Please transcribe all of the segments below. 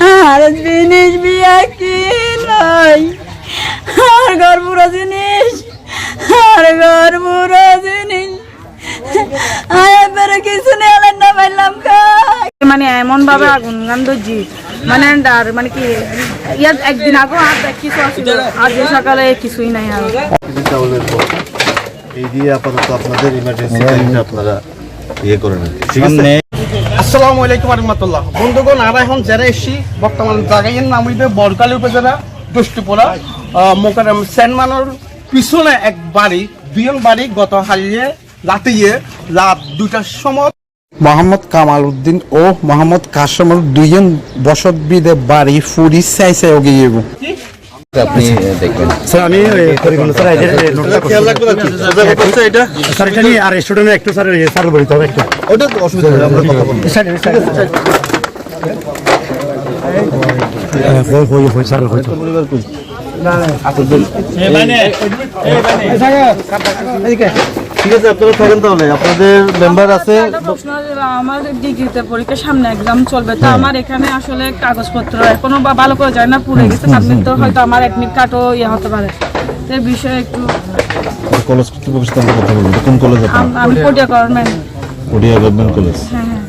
আর জিনিস বিয়া কি নাই? আর ঘর পুরো জিনিস আর ঘর পুরো জিনিস কিছু না পাইলাম মানে এমন ভাবে আগুন গান ধরছি মানে আর মানে কি ইয়াত একদিন আগো আর কিছু আজ সকালে কিছুই নাই আর। এই দিয়ে আপাতত আপনাদের ইমার্জেন্সি আপনারা ইয়ে করে নেন। ঠিক আছে? আসসালামু আলাইকুম রহমতুল্লাহ বন্ধুগণ আর এখন যারা এসছি বর্তমান জায়গার নাম হইবে বরকালী উপজেলা দুষ্টিপুরা মোকারম সেনমানোর পিছনে এক বাড়ি দুজন বাড়ি গত হারিয়ে রাতিয়ে রাত দুটার সময় মোহাম্মদ কামাল উদ্দিন ও মোহাম্মদ কাসমর দুইজন বসতবিদে বাড়ি ফুরি চাই চাই গিয়ে আপনি দেখবেন স্যার আমি পরিবহন স্যার এই এটা স্যার এটা নিয়ে আর স্টুডেন্ট একটু স্যার স্যার বলতে হবে একটু ওটা তো অসুবিধা আমরা কথা বলব স্যার স্যার হই হই হই স্যার হয়তো ঠিক আছে আপনারা থাকেন তাহলে। আপনাদের মেম্বার আছে। ছিল, আমার ডিগ্রিতে পরীক্ষার সামনে এক্সাম চলবে। তো আমার এখানে আসলে কাগজপত্র এখনও ভালো করে যায় না পুড়ে গেছে। তো হয়তো আমার অ্যাডমিট কার্ডও ইয়ে হতে পারে। তো এই বিষয়ে একটু কলেজ কর্তৃপক্ষের সাথে কথা বলব কোন কলেজ আম- পটিয়া গভর্নমেন্ট ওডিয়া গভর্নমেন্ট কলেজ হ্যাঁ হ্যাঁ।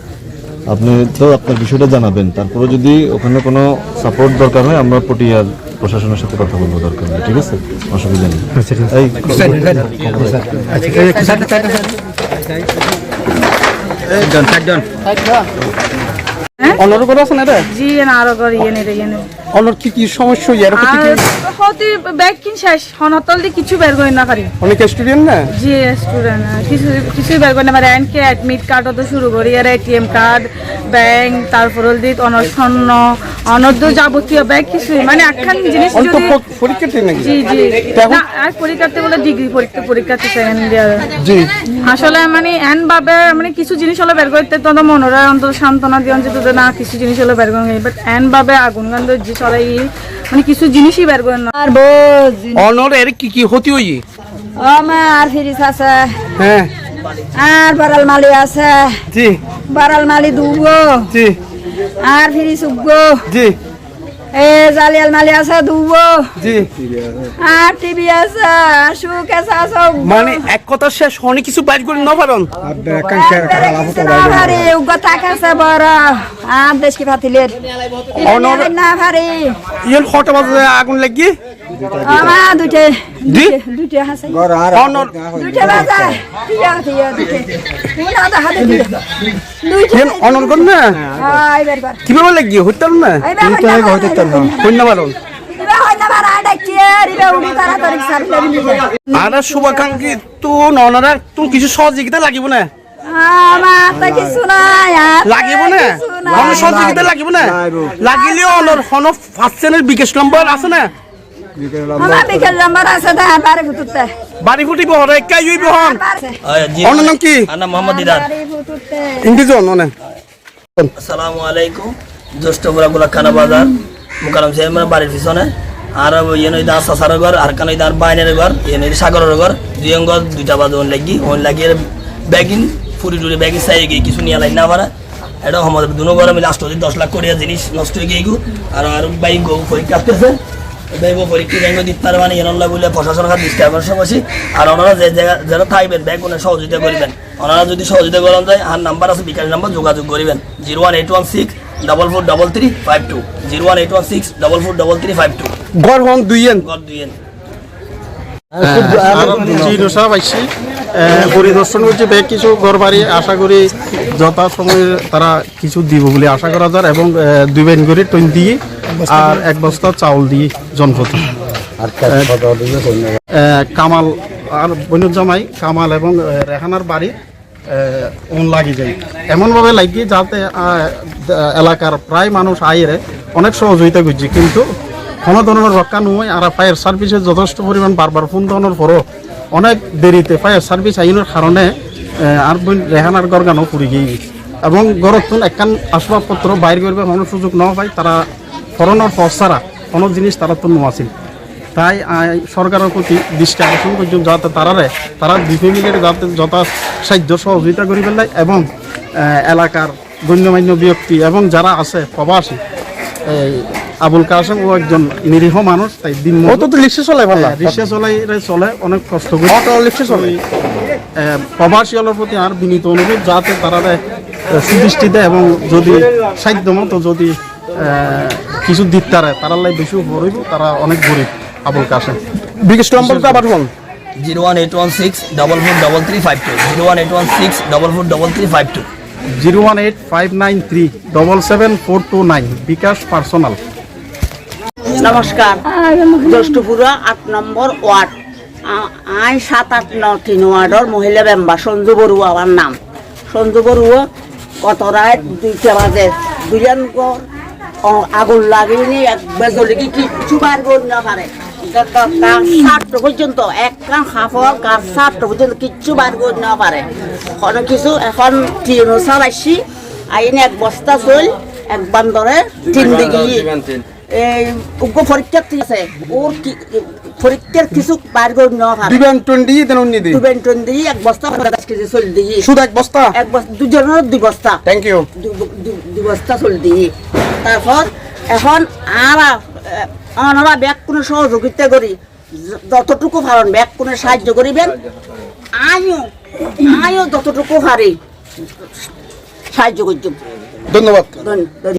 আপনি তো আপনার বিষয়টা জানাবেন। তারপরে যদি ওখানে কোনো সাপোর্ট দরকার হয় আমরা পটিয়ার প্রশাসনের সাথে কথা বলব দরকার নেই ঠিক আছে অসুবিধা নেই এই অনর করে আছে না রে জি করে ইয়ে নেই ইয়ে নেই অনর কি কি সমস্যা কি ব্যাগ কিন শেষ। হনতল দিয়ে কিছু বের করে না পারি। অনেক স্টুডেন্ট না? জি স্টুডেন্ট কিছু কিছুই বের করে না পারে। এনকে অ্যাডমিট কার্ডও তো শুরু করি। আর এটিএম কার্ড ব্যাংক তারপর হলদি অনর স্বর্ণ যাবতীয় ব্যাগ কিছুই মানে একখান জিনিস যদি নাকি? জি জি। না আর পরীক্ষার্থী বলে ডিগ্রি পরীক্ষা পরীক্ষার্থী সেকেন্ড ইয়ার জি। আসলে মানে এন ভাবে মানে কিছু জিনিস হলে বের করতে তো মনোরা অন্তত সান্ত্বনা দিয়ে অন্তত না কিছু জিনিস হলো বের করেন বাট এন ভাবে আগুন গান যে চলাই মানে কিছু জিনিসই বের করেন না। আর বোঝ অনর এর কি কি হতি হই আমার ফিরিস আছে। হ্যাঁ। আর বারাল মালি আছে। জি। বারাল মালি দুগো। জি। আর ফিরিস উগো। জি। এ জালিয়াল মালি আছে জি। আর টিভি আছে সুখ মানে এক কথা শেষ অনেক কিছু বাইর করে না পারেন বড়। আর দেশ কি ফাতিলের? অনর- না ভারি বাজে আগুন লাগি? আমার দুটে দি? দুটে অনর দুটে বাজা। টিয়া টিয়া দুটে দা হাতে দিয়ে দুইটে। ইয়েন অনর কর না? আই বের কর। কীভাবে লাগি হইতাম না? আই বের কর হইতে তো কন্যা পারন ইবে হইনা বারা ডাকি ইবে উড়ি তাড়াতাড়ি সারলে দিলে আর শুভাকাঙ্ক্ষী তো ননারা তো কিছু সহযোগিতা লাগিব না? কিছু নাই আর লাগিব না? সহযোগিতা লাগিব না? লাগিলে অনর হন ফার্স্ট বিকাশ নম্বর আছে না? বাড়ি ফুটিব হরে একাই হইব অন্য নাম কি? আনা মোহাম্মদ দিদার বারে ফুটুতে ইংরেজন আসসালামু আলাইকুম জ্যৈষ্ঠপুরা গোলাখানা বাজার মুকারম সাহেব বাড়ির পিছনে। আর ইয়ে সাসার ঘর আর কানই দার বাইনের ঘর ইয়ে নই সাগরের ঘর দুই ঘর দুইটা বাজে ওন লাগি ওন লাগি ব্যাগিন ফুরি টুরি ব্যাগিন চাই গিয়ে কিছু নিয়ে লাইন না পারা এটা আমাদের দুনো ঘরে মিলে লাস্ট দশ লাখ করিয়া জিনিস নষ্ট হয়ে গিয়ে আর আর বাই গো পরীক্ষা আসতেছে ব্যাগ পরীক্ষা দিতে পারবে না? এনল্লা বলে প্রশাসন দিচ্ছে আর ওনারা যে জায়গা যারা থাকবেন ব্যাগ ওনারা সহযোগিতা করবেন। ওনারা যদি সহযোগিতা করেন যায় আর নাম্বার আছে বিকাশ নাম্বার যোগাযোগ করবেন। Zero one eight one six double four double three five two. Zero one eight one six double four double three five two. গড় হন দুইয়েন গড দুইয়েন পরিদর্শন করছি ব্যাগ কিছু ঘর বাড়ি আশা করি যথা সময়ে তারা কিছু দিব বলে আশা করা যায় এবং দুই বেন করে দিয়ে আর এক বস্তা চাউল দিয়ে জনপ্রতি কামাল আর বনুর জামাই কামাল এবং রেহানার বাড়ি ওন লাগি যায়। এমনভাবে লাগি যাতে এলাকার প্রায় মানুষ আইরে অনেক সহযোগিতা করছে কিন্তু কোনো ধরনের রক্ষা নয় আর ফায়ার সার্ভিসে যথেষ্ট পরিমাণ বারবার ফোন দেওয়ানোর পরও অনেক দেরিতে ফায়ার সার্ভিস আইনের কারণে আর রেহানার গরগানও পুড়ি গিয়ে এবং গরতুন একখান আসবাবপত্র বাইর করবে কোনো সুযোগ না পায় তারা ফরনের ছাড়া কোনো জিনিস তারা তো নোয়াছিল তাই সরকারের প্রতি দৃষ্টি আকর্ষণ করছেন যাতে তারারে তারা দুই ফ্যামিলির যাতে যথা সাহায্য সহযোগিতা করি পেলাই এবং এলাকার গণ্যমান্য ব্যক্তি এবং যারা আছে প্রবাসী এই আবুল কাসেম ও একজন নিরীহ মানুষ তাই দিন ও তো তো লিখছে চলে ভালো। রিক্সা চলাই চলে অনেক কষ্ট করে। অটো লিখছে চলে। প্রবাসীদের প্রতি আর বিনীত অনুরোধ যাতে তারা সুদৃষ্টি দেয় এবং যদি সাধ্য মতো যদি কিছু দিত তারা তারা লাই বেশি গরিব তারা অনেক গরিব আবুল কাসেম বিকাশ নম্বরটা আবার বল zero one eight one six double four double three five two. Zero one eight one six double four double three five two. Zero one eight five nine three double seven four two nine. BKash personal. নমস্কার। জ্যেষ্ঠপুরা আট নম্বর word. A- I সাত আট ন তিন ওয়ার্ডর মহিলা member Sanju Barua আমার নাম। সঞ্জু বড়ুয়া কত রাত দুইটা বাজে। দুজন আগুন লাগিয়ে এক বেজলি কি কিচ্ছু করে না পারে সাতটা পর্যন্ত এক কান হাফর গাছ সাতটা পর্যন্ত কিচ্ছু বার করে না পারে কোনো কিছু এখন টিন চালাইছি আইনে এক বস্তা চল এক বান্দরে তিন দিকে এই উগ্র পরীক্ষার্থী আছে। ওর পরীক্ষার কিছু বার করে নেওয়া পারে দিবেন টোয়েন্টি দেন উনি দি? দুবেন টন এক বস্তা কেজি চল দিয়ে শুধু এক বস্তা? এক বস্তা দুজনের দুই বস্তা। থ্যাংক ইউ দুই বস্তা চল দিয়ে তারপর এখন আর আমরা ব্যাগ কোনো সহযোগিতা করি। যতটুকু পারেন ব্যাগ কোনো সাহায্য করিবেন। আমিও আমিও যতটুকু পারি সাহায্য করছি। ধন্যবাদ। ধন্য- ধন্য-